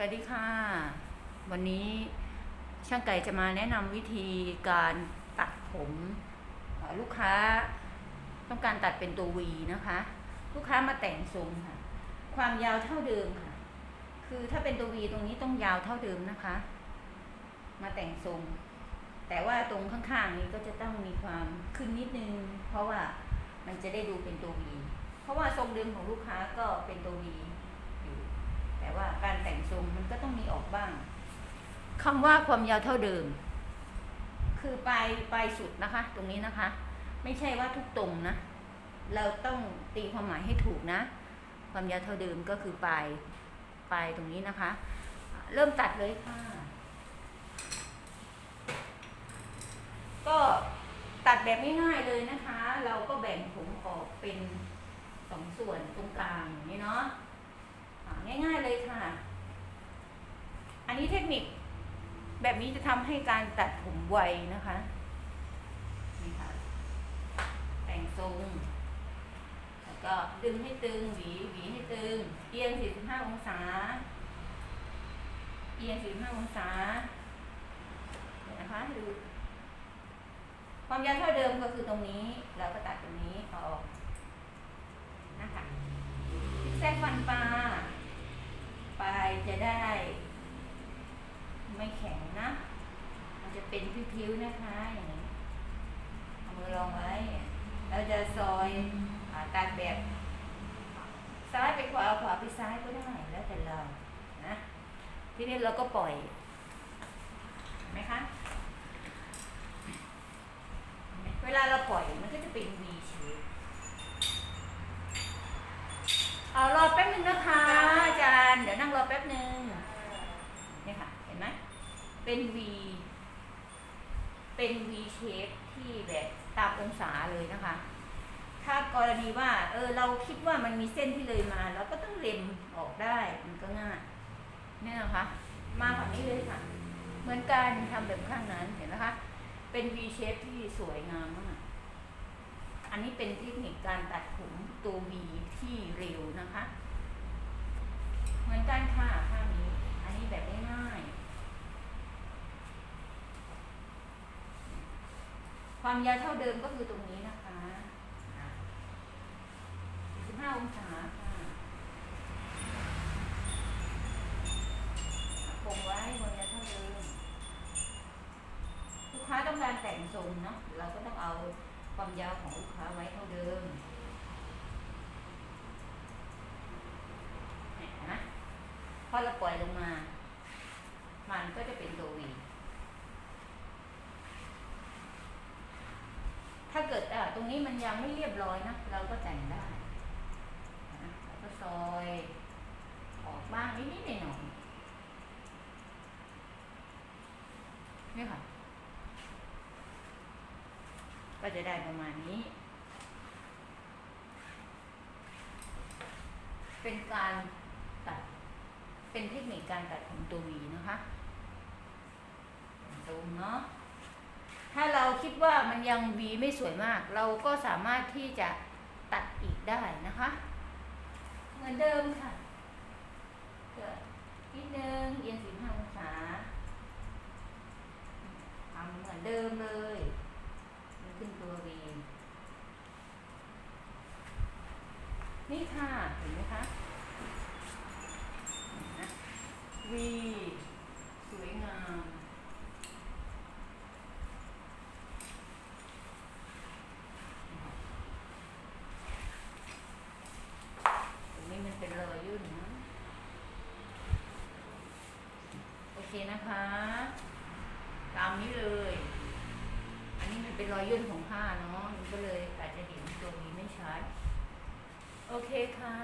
สวัสดีค่ะ วันนี้ช่างไก่จะมาแนะนำวิธีการตัดผมลูกค้าต้องการตัดเป็นตัววีนะคะ ลูกค้ามาแต่งทรงค่ะ ความยาวเท่าเดิมค่ะ คือถ้าเป็นตัววีตรงนี้ต้องยาวเท่าเดิมนะคะ มาแต่งทรง แต่ว่าตรงข้างๆนี้ก็จะต้องมีความขึ้นนิดนึง เพราะว่ามันจะได้ดูเป็นตัววีเพราะว่าทรงเดิมของลูกค้าก็เป็นตัววี แต่ว่าการแต่งทรงมันก็ต้องมีออกบ้างคำว่าความยาวเท่าเดิม คือปลายปลายสุดนะคะ ตรงนี้นะคะ ไม่ใช่ว่าทุกตรงนะ เราต้องตีความหมายให้ถูกนะ ความยาวเท่าเดิมก็คือปลายปลายตรงนี้นะคะ เริ่มตัดเลยค่ะ ก็ตัดแบบง่ายๆเลยนะคะ เราก็แบ่งผมออกเป็นสองส่วนตรงกลางอย่างนี้เนาะ อ่าง่ายๆเลยค่ะ อั คนิคแบบนี้จะทำให้การตัดผมไวนะคะนี่ค่ะแต่งทรงแล้วก็ดึงให้ตึงหวีหวีให้ตึง เอียง 45 องศา เอียง 45 องศาเดี๋ยวนะคะดูความยาวเท่าเดิมก็คือตรงนี้เราก็ตัดตรงนี้ออกนะคะซิกแซกฟันปลาปลายจะได้ ไม่แข็งนะ มันจะเป็นพิ้วๆนะคะอย่างนี้เอามือรองไว้เราจะซอยอาตัดแบบ ซ้ายไปขวาขวาไปซ้ายก็ได้แล้วแต่เรานะทีนี้เราก็ปล่อยเห็นไหมคะเวลาเราปล่อยมันก็จะเป็น V shape เอารอแป๊บนึงนะคะอาจารย์ เดี๋ยวนั่งรอแป๊บนึงนี่ค่ะ เห็นไหม เป็น V เป็น V shape ที่แบบตามองศาเลยนะคะ ถ้ากรณีว่า เออ เราคิดว่ามันมีเส้นที่เลยมา เราก็ต้องเล็มออกได้ มันก็ง่ายนี่นะคะ มาฝั่งนี้เลยค่ะ เหมือนกันทำแบบข้างนั้นเห็นนะคะ เป็น V shape ที่สวยงามมาก อันนี้เป็นเทคนิคการตัดผมตัว V ที่เร็วนะคะ เหมือนกันค่ะข้างนี้ อันนี้แบบง่ายๆ ความยาวเท่าเดิมก็คือตรงนี้นะคะ45องศาค่ะคงไว้ความยาวเท่าเดิมลูกค้าต้องการแต่งทรงเนาะ เราก็ต้องเอาความยาวของลูกค้าไว้เท่าเดิมนไหมพอเราปล่อยลงมา มันก็จะเป็นตัววี ถ้าเกิดตรงนี้มันยังไม่เรียบร้อยนะเราก็แต่งได้นะก็ซอยออกบ้างนิดๆหน่อยๆนี่ค่ะ ก็จะได้ประมาณนี้ เป็นการตัด เป็นเทคนิคการตัดผมตัววีนะคะ ตรงเนาะ ถ้าเราคิดว่ามันยังวีไม่สวยมาก เราก็สามารถที่จะตัดอีกได้นะคะ เหมือนเดิมค่ะเกิดนิดนึงเอียงสิบห้าองศาทำเหมือนเดิมเลยมันขึ้นตัววีนี่ค่ะ เห็นไหมคะวีสวยงาม ตรงนี้มันเป็นรอยยุ่นนะ โอเค นะคะ ตามนี้เลย อันนี้มันเป็นรอยย่นของผ้าเนาะมันก็เลยอาจจะเห็นตรงนี้ไม่ชัด โอเคค่ะ